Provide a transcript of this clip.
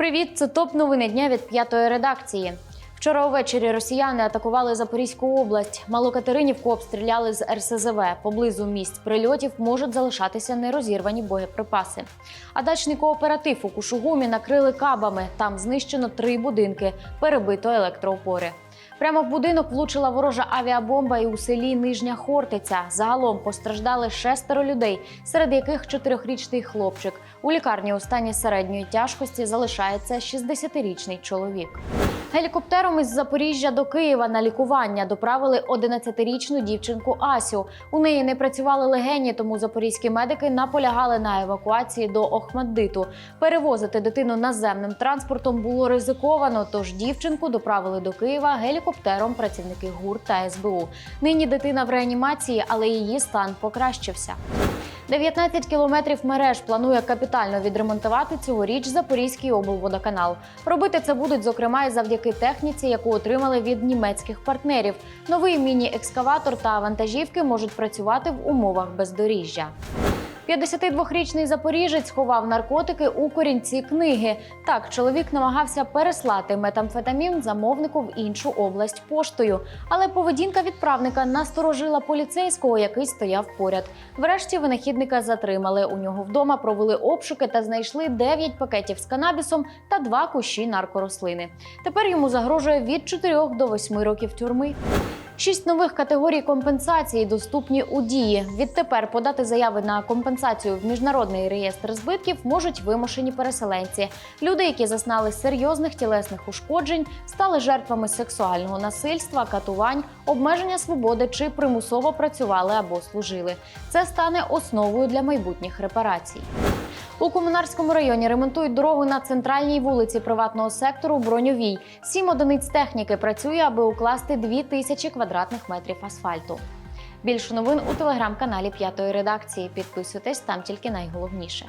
Привіт, це топ новини дня від п'ятої редакції. Вчора увечері росіяни атакували Запорізьку область. Малокатеринівку обстріляли з РСЗВ. Поблизу місць прильотів можуть залишатися нерозірвані боєприпаси. А дачний кооператив у Кушугумі накрили кабами. Там знищено три будинки, перебито електроопори. Прямо в будинок влучила ворожа авіабомба і у селі Нижня Хортиця. Загалом постраждали шестеро людей, серед яких чотирьохрічний хлопчик. У лікарні у стані середньої тяжкості залишається 60-річний чоловік. Гелікоптером із Запоріжжя до Києва на лікування доправили 11-річну дівчинку Асю. У неї не працювали легені, тому запорізькі медики наполягали на евакуації до Охмаддиту. Перевозити дитину наземним транспортом було ризиковано, тож дівчинку доправили до Києва гелікоптером працівники ГУР та СБУ. Нині дитина в реанімації, але її стан покращився. 19 кілометрів мереж планує капітально відремонтувати цьогоріч Запорізький облводоканал. Робити це будуть зокрема і завдяки техніці, яку отримали від німецьких партнерів. Новий міні-екскаватор та вантажівки можуть працювати в умовах бездоріжжя. 52-річний запоріжець ховав наркотики у корінці книги. Так, чоловік намагався переслати метамфетамін замовнику в іншу область поштою. Але поведінка відправника насторожила поліцейського, який стояв поряд. Врешті винахідника затримали. У нього вдома провели обшуки та знайшли 9 пакетів з канабісом та два кущі наркорослини. Тепер йому загрожує від 4 до 8 років тюрми. Шість нових категорій компенсації доступні у дії. Відтепер подати заяви на компенсацію в міжнародний реєстр збитків можуть вимушені переселенці, люди, які зазнали серйозних тілесних ушкоджень, стали жертвами сексуального насильства, катувань, обмеження свободи чи примусово працювали або служили. Це стане основою для майбутніх репарацій. У комунарському районі ремонтують дорогу на центральній вулиці приватного сектору Броньовій. Сім одиниць техніки працює, аби укласти дві тисячі квадратних метрів асфальту. Більше новин у телеграм-каналі П'ятої редакції. Підписуйтесь там тільки найголовніше.